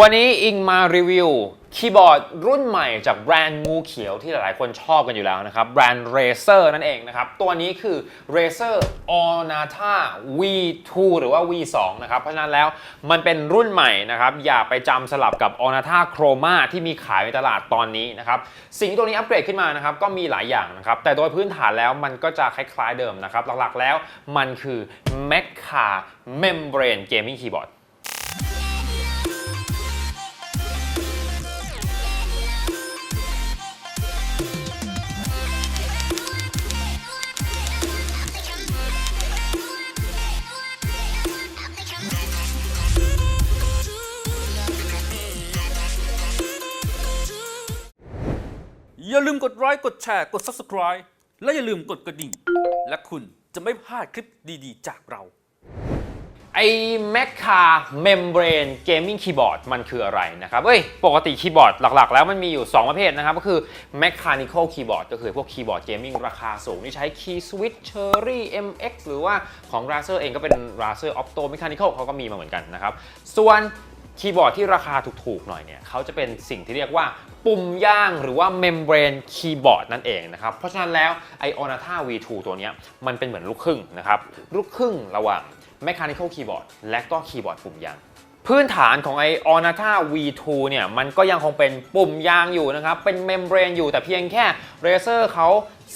วันนี้อิงมารีวิวคีย์บอร์ดรุ่นใหม่จากแบรนด์งูเขียวที่หลายๆ คนชอบกันอยู่แล้วนะครับ แบรนด์ Razer นั่นเองนะครับ ตัวนี้คือ Razer Ornata V2 หรือว่า V2 นะครับ เพราะฉะนั้นแล้วมันเป็นรุ่นใหม่นะครับ อย่าไปจำสลับกับ Ornata Chroma ที่มีขายในตลาดตอนนี้นะครับ สิ่งที่ตัวนี้อัปเกรดขึ้นมานะครับ ก็มีหลายอย่างนะครับ แต่โดยพื้นฐานแล้วมันก็จะคล้ายๆเดิมนะครับ หลักๆแล้วมันคือ Mecca Membrane Gaming Keyboard อย่าลืมกดไลค์กดแชร์กด Subscribe และอย่าลืมกดกระดิ่ง และคุณจะไม่พลาดคลิปดีๆ จากเรา ไอ้ Mecca Membrane Gaming Keyboard มันคืออะไรนะครับเอ้ยปกติคีย์บอร์ดหลักๆ แล้วมันมีอยู่ 2 ประเภทนะครับ ก็คือ Mechanical Keyboard ก็คือพวกคีย์บอร์ดเกมมิ่งราคาสูงที่ใช้ Key Switch Cherry MX หรือว่าของ Razer เองก็เป็น Razer Opto Mechanical เขาก็มีมาเหมือนกันนะครับ ส่วนคีย์บอร์ดที่ราคาถูกๆหน่อยเนี่ยเขาจะเป็นสิ่งที่เรียกว่า ปุ่มย่างหรือว่าเมมเบรนคีย์บอร์ดนั่นเองนะครับ เพราะฉะนั้นแล้วไอออนาท่า V2 ตัวเนี้ยมันเป็นเหมือนลูกครึ่งนะครับ ลูกครึ่งระหว่าง Mechanical Keyboard และก็คีย์บอร์ดปุ่มยางพื้นฐานของไอออนาท่า V2 เนี่ยมันก็ยังคงเป็นปุ่มยางอยู่นะครับ เป็นเมมเบรนอยู่แต่เพียงแค่ Razer เขา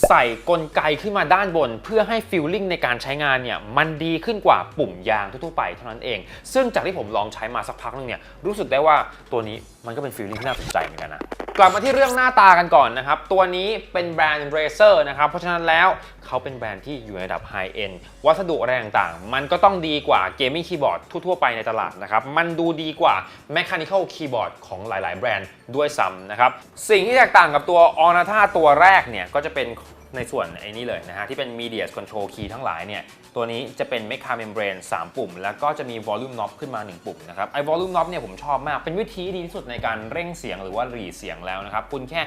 ใส่กลไกขึ้นมาด้านบน เพื่อให้ฟีลลิ่งในการใช้งานเนี่ยมันดีขึ้นกว่าปุ่มยางทั่วไปเท่านั้นเอง ซึ่งจากที่ผมลองใช้มาสักพักนึงเนี่ยรู้สึกได้ว่าตัวนี้มันก็เป็นฟีลลิ่งที่น่าสนใจเหมือนกันนะกลับมาที่เรื่องหน้าตากันก่อนนะครับ ตัวนี้เป็นแบรนด์ Razer นะครับ เพราะฉะนั้นแล้วเขาเป็นแบรนด์ที่อยู่ในระดับ High End วัสดุอะไรต่างๆ มันก็ต้องดีกว่าเกมมิ่งคีย์บอร์ดทั่วๆ ไปในตลาดนะครับ มันดูดีกว่า Mechanical Keyboard ของหลายๆ แบรนด์ด้วยซ้ำนะครับ สิ่งที่แตกต่างกับตัว Onata ตัวแรกเนี่ยก็จะเป็นในส่วนไอ้นี้เลยนะฮะที่เป็น Media Control Key ทั้งหลายเนี่ยตัวนี้จะเป็น Mecha Membrane 3 ปุ่ม แล้วก็จะมี Volume Knob ขึ้นมา 1 ปุ่มนะครับไอ้ Volume Knob เนี่ยผมชอบมากเป็นวิธีดีที่สุดในการเร่งเสียงหรือว่าหรี่เสียงแล้วนะครับคุณแค่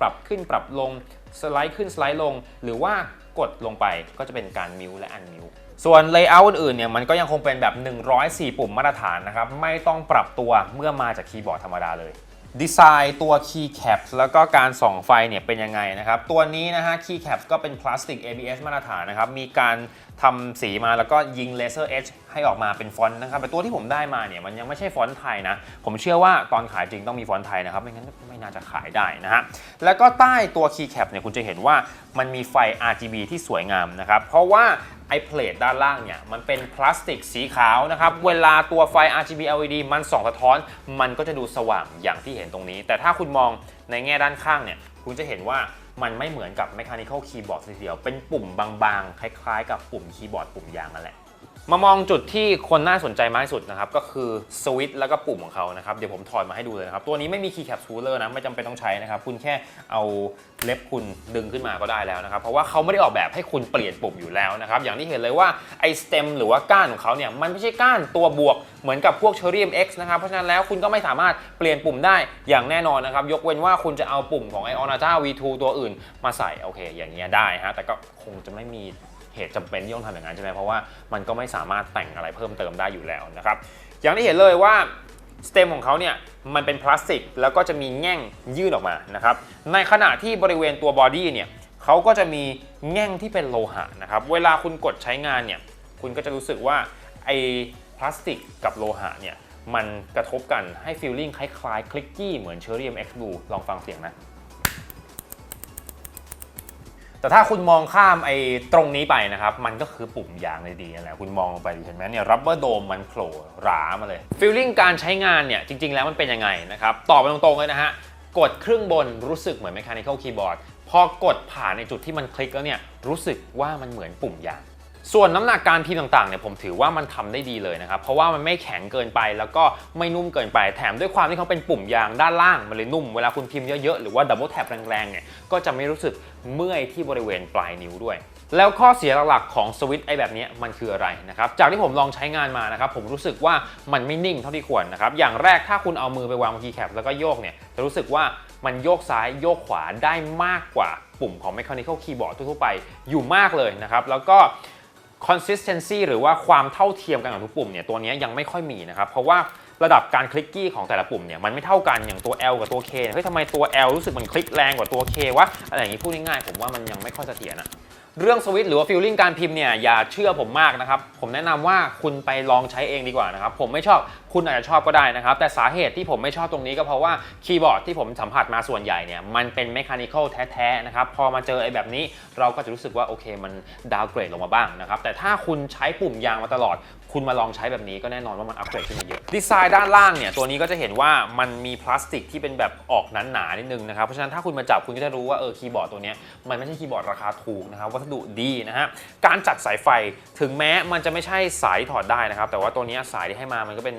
ปรับขึ้นปรับลงสไลด์ขึ้นสไลด์ลง หรือว่ากดลงไปก็จะเป็นการมิวและอันมิวส่วน Layout อื่นๆเนี่ยมันก็ยังคงเป็นแบบ 104 ปุ่มมาตรฐานนะครับไม่ต้องปรับตัวเมื่อมาจากคีย์บอร์ดธรรมดาเลย ดีไซน์ตัว Key Caps แล้วก็การส่องไฟเนี่ยเป็นยังไงนะครับ ตัวนี้นะฮะ Key Caps ก็เป็นพลาสติก ABS มาตรฐานนะครับ มีการทำสีมาแล้วก็ยิงเลเซอร์เอชให้ออกมาเป็นฟอนต์นะครับ แต่ตัวที่ผมได้มาเนี่ยมันยังไม่ใช่ฟอนต์ไทยนะ ผมเชื่อว่าตอนขายจริงต้องมีฟอนต์ไทยนะครับ ไม่งั้นไม่น่าจะขายได้นะฮะ แล้วก็ใต้ตัว Key Cap เนี่ยคุณจะเห็นว่า มันมีไฟ RGB ที่สวยงามนะครับ เพราะว่าไอ้เพลทด้านล่างเนี่ย มันเป็นพลาสติกสีขาวนะครับ เวลาตัวไฟ RGB LED มันส่องสะท้อน มันก็จะดูสว่างอย่างที่เห็นตรงนี้ แต่ถ้าคุณมองในแง่ด้านข้างเนี่ย คุณจะเห็นว่ามันไม่เหมือนกับ Mechanical Keyboard ทีเดียว เป็นปุ่มบางๆ คล้ายๆ กับปุ่มคีย์บอร์ดปุ่มยางนั่นแหละ มามองจุดที่คนน่าสนใจมากที่สุดนะครับ ก็คือสวิตช์แล้วก็ปุ่มของเขานะครับ เดี๋ยวผมถอดมาให้ดูเลยนะครับ ตัวนี้ไม่มี keycap ruler นะ ไม่จำเป็นต้องใช้นะครับ คุณแค่เอาเล็บคุณดึงขึ้นมาก็ได้แล้วนะครับ เพราะว่าเขาไม่ได้ออกแบบให้คุณเปลี่ยนปุ่มอยู่แล้วนะครับ อย่างที่เห็นเลยว่าไอ้สเต็มหรือว่าก้านของเขาเนี่ยมันไม่ใช่ก้านตัวบวกเหมือนกับพวก Cherry MX นะครับเพราะฉะนั้นแล้วคุณก็ไม่สามารถเปลี่ยนปุ่มได้อย่างแน่นอนนะครับยกเว้นว่าคุณจะเอาปุ่มของไอ Onata V2 ตัวอื่น มาใส่โอเค อย่างเงี้ยได้ฮะแต่ก็คงจะไม่มี เหตุจำเป็นที่ต้องทำอย่างนั้นใช่ไหมเพราะว่ามันก็ไม่สามารถแต่งอะไรเพิ่มเติมได้อยู่แล้วนะครับอย่างที่เห็นเลยว่าสเต็มของเขาเนี่ยมันเป็นพลาสติกแล้วก็จะมีแง่งยื่นออกมานะครับในขณะที่บริเวณตัวบอดี้เนี่ยเขาก็จะมีแง่งที่เป็นโลหะนะครับเวลาคุณกดใช้งานเนี่ยคุณก็จะรู้สึกว่าไอ้พลาสติกกับโลหะเนี่ยมันกระทบกันให้ฟีลลิ่งคล้ายๆคลิกกี้เหมือน Cherry MX Blue ลองฟังเสียงนะ แต่ถ้าคุณมองข้ามไอ้ตรงนี้ไปนะครับ มันก็คือปุ่มยางเลยดีนั่นแหละคุณมองลงไปเห็นไหมเนี่ยรับเบอร์โดมมันโผล่หรามาเลยฟีลลิ่งการใช้งานเนี่ยจริง ๆ แล้วมันเป็นยังไงนะครับตอบไปตรงๆเลยนะฮะกดครึ่งบนรู้สึกเหมือน Mechanical Keyboard พอกดผ่านในจุดที่มันคลิกแล้วเนี่ยรู้สึกว่ามันเหมือนปุ่มยาง ส่วนน้ำหนักการพิมพ์ต่างๆเนี่ยผมถือว่ามันทำได้ดีเลยนะครับ เพราะว่ามันไม่แข็งเกินไปแล้วก็ไม่นุ่มเกินไป แถมด้วยความที่เขาเป็นปุ่มยางด้านล่างมันเลยนุ่ม เวลาคุณพิมพ์เยอะๆ หรือว่าดับเบิลแท็บแรงๆเนี่ยก็จะไม่รู้สึกเมื่อยที่บริเวณปลายนิ้วด้วย แล้วข้อเสียหลักๆของสวิตช์ไอ้แบบนี้มันคืออะไรนะครับ จากที่ผมลองใช้งานมานะครับผมรู้สึกว่ามันไม่นิ่งเท่าที่ควรนะครับ อย่างแรกถ้าคุณเอามือไปวางบนคีย์แคปแล้วก็โยกเนี่ยจะรู้สึกว่ามันโยกซ้ายโยกขวาได้มากกว่าปุ่มของ Mechanical Keyboard ทั่วๆไปอยู่มากเลยนะครับแล้วก็ consistency หรือว่าความเท่าเทียมกันของทุกปุ่มเนี่ยตัวนี้ยังไม่ค่อยมีนะครับเพราะว่าระดับการคลิกกี้ของแต่ละปุ่มเนี่ยมันไม่เท่ากันอย่างตัว L กับตัว K เฮ้ยทำไมตัว L รู้สึกมันคลิกแรงกว่าตัว K วะอะไรอย่างนี้พูดง่ายๆผมว่ามันยังไม่ค่อยเสถียรนะเรื่องสวิตช์หรือว่าฟิลลิ่งการพิมพ์เนี่ยอย่าเชื่อผมมากนะครับ ผมแนะนำว่าคุณไปลองใช้เองดีกว่านะครับ ผมไม่ชอบ คุณอาจจะชอบก็ได้นะครับ แต่สาเหตุที่ผมไม่ชอบตรงนี้ก็เพราะว่าคีย์บอร์ดที่ผมสัมผัสมาส่วนใหญ่เนี่ยมันเป็นเมคานิคอลแท้ๆนะครับพอมาเจอไอ้แบบนี้เราก็จะรู้สึกว่าโอเคมันดาวเกรดลงมาบ้างนะครับแต่ถ้าคุณใช้ปุ่มยางมาตลอด คุณมาลองใช้แบบนี้ก็แน่นอนว่ามันอัปเกรดขึ้นมาเยอะดีไซน์ด้านล่างเนี่ยตัวนี้ก็จะเห็นว่ามันมีพลาสติกที่เป็นแบบออกหนาๆนิดนึงนะครับเพราะฉะนั้นถ้าคุณมาจับคุณก็จะรู้ว่าเออคีย์บอร์ดตัวนี้มันไม่ใช่คีย์บอร์ดราคาถูกนะครับวัสดุดีนะฮะการจัดสายไฟถึงแม้มันจะไม่ใช่สายถอดได้นะครับแต่ว่าตัวนี้สายที่ให้มามันก็เป็น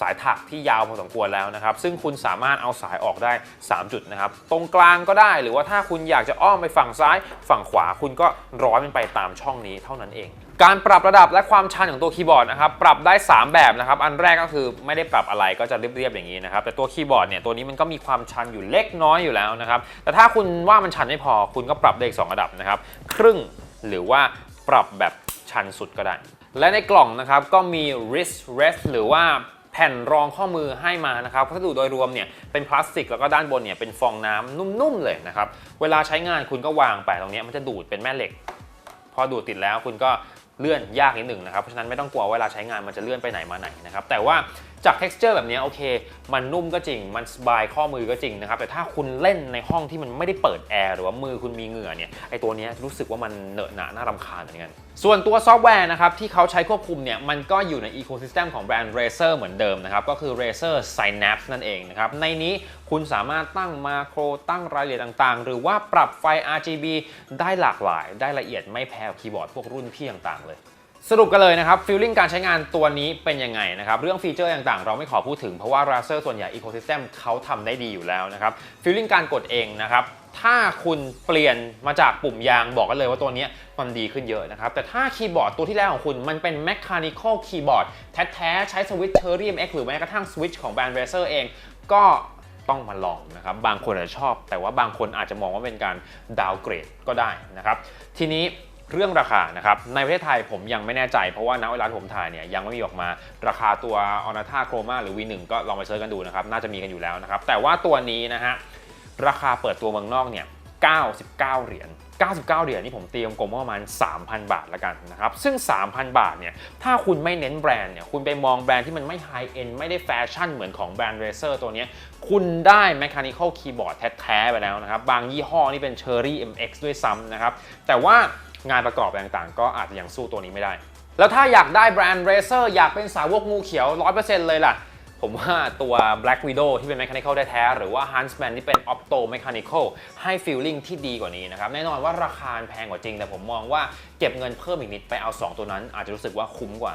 สายถักที่ยาวพอสมควรแล้วนะครับ ซึ่งคุณสามารถเอาสายออกได้ 3 จุดนะครับ ตรงกลางก็ได้หรือว่าถ้าคุณอยากจะอ้อมไปฝั่งซ้าย ฝั่งขวาคุณก็ร้อยมันไปตามช่องนี้เท่านั้นเองการปรับระดับและความชันของตัวคีย์บอร์ดนะครับปรับได้ 3 แบบนะครับอันแรกก็คือไม่ได้ปรับอะไรก็จะเรียบๆอย่างนี้นะครับแต่ตัวคีย์บอร์ดเนี่ยตัวนี้มันก็มีความชันอยู่เล็กน้อยอยู่แล้วนะครับแต่ถ้าคุณว่ามันชันไม่พอคุณก็ปรับได้อีก2ระดับนะครับครึ่งหรือว่าปรับแบบชันสุดก็ได้ และในกล่องนะครับก็มี wrist rest หรือว่า แผ่นรองข้อมือให้มานะครับวัสดุโดยรวมเนี่ยเป็นพลาสติกแล้วก็ด้านบนเนี่ยเป็นฟองน้ำนุ่มๆเลยนะครับเวลาใช้งานคุณก็วางไปตรงนี้มันจะดูดเป็นแม่เหล็ก พอดูดติดแล้วคุณก็เลื่อนยากนิดหนึ่งนะครับเพราะฉะนั้นไม่ต้องกลัวเวลาใช้งานมันจะเลื่อนไปไหนมาไหนนะครับแต่ว่า จาก texture แบบนี้โอเค มันนุ่มก็จริง มันสบายข้อมือก็จริงนะครับ แต่ถ้าคุณเล่นในห้องที่มันไม่ได้เปิดแอร์หรือว่ามือคุณมีเหงื่อเนี่ย ไอตัวนี้รู้สึกว่ามันเหนอะหนะน่ารำคาญเหมือนกัน ส่วนตัวซอฟต์แวร์นะครับที่เขาใช้ควบคุมเนี่ย มันก็อยู่ในอีโค y ิส e m ของแบรนด์ Razer เหมือนเดิมนะครับ ก็คือ Razer Synapse นั่นเองนะครับ ในนี้คุณสามารถตั้งมาโครตั้งรายละเอียดต่างๆ หรือว่าปรับไฟ RGB ได้หลากหลาย ได้ละเอียดไม่แพ้คีย์บอร์ดพวกรุ่นพี่ต่างๆเลย สรุปกันเลยนะครับฟีลลิ่งการใช้งานตัวนี้เป็นยังไงนะครับเรื่องฟีเจอร์ต่างๆ เราไม่ขอพูดถึงเพราะว่า Razer ส่วนใหญ่ Ecosystem เขาทำได้ดีอยู่แล้วนะครับฟีลลิ่งการกดเองนะครับถ้าคุณเปลี่ยนมาจากปุ่มยางบอกกันเลยว่าตัวนี้มันดีขึ้นเยอะนะครับ แต่ถ้าคีย์บอร์ดตัวที่แล้วของคุณมันเป็น Mechanical Keyboard แท้ๆใช้สวิตช์ Cherry MX หรือแม้กระทั่งสวิตช์ของแบรนด์ Razer เองก็ต้องมาลองนะครับ บางคนอาจจะชอบ แต่ว่าบางคนอาจจะมองว่าเป็นการดาวเกรดก็ได้นะครับ ทีนี้ เรื่องราคานะครับในประเทศไทยผมยังไม่แน่ใจเพราะว่าณเวลาผมถ่ายเนี่ยยังไม่มีออกมาราคาตัว o n a t a Chroma หรือ V1 ก็ลองไปเซิร์ชกันดูนะครับน่าจะมีกันอยู่แล้วนะครับแต่ว่าตัวนี้นะฮะราคาเปิดตัวเมืองนอกเนี่ย99 เหรียญ 99 เหรียญนี่ผมตีกลมๆว่าประมาณ 3,000 บาทละกันนะครับ ซึ่ง 3,000 บาทเนี่ย ถ้าคุณไม่เน้นแบรนด์เนี่ย คุณไปมองแบรนด์ที่มันไม่ไฮเอ็นไม่ได้แฟชั่นเหมือนของแบรนด์ Razer ตัวนี้ คุณได้ Mechanical Keyboard แท้ๆไปแล้วนะครับ บางยี่ห้อนี่เป็น Cherry MX ด้วยซ้ำนะครับ แต่ว่า งานประกอบอะไรต่างๆ ก็อาจจะยังสู้ตัวนี้ไม่ได้ แล้วถ้าอยากได้แบรนด์ Razer อยากเป็นสาวกงูเขียว 100%เลยล่ะ ผมว่าตัว Black Widow ที่เป็น Mechanical แท้ๆหรือว่า Huntsman ที่เป็น Opto Mechanical ให้ feeling ที่ดีกว่านี้นะครับ แน่นอนว่าราคาแพงกว่าจริง แต่ผมมองว่าเก็บเงินเพิ่มอีกนิดไปเอา 2 ตัวนั้นอาจจะรู้สึกว่าคุ้มกว่า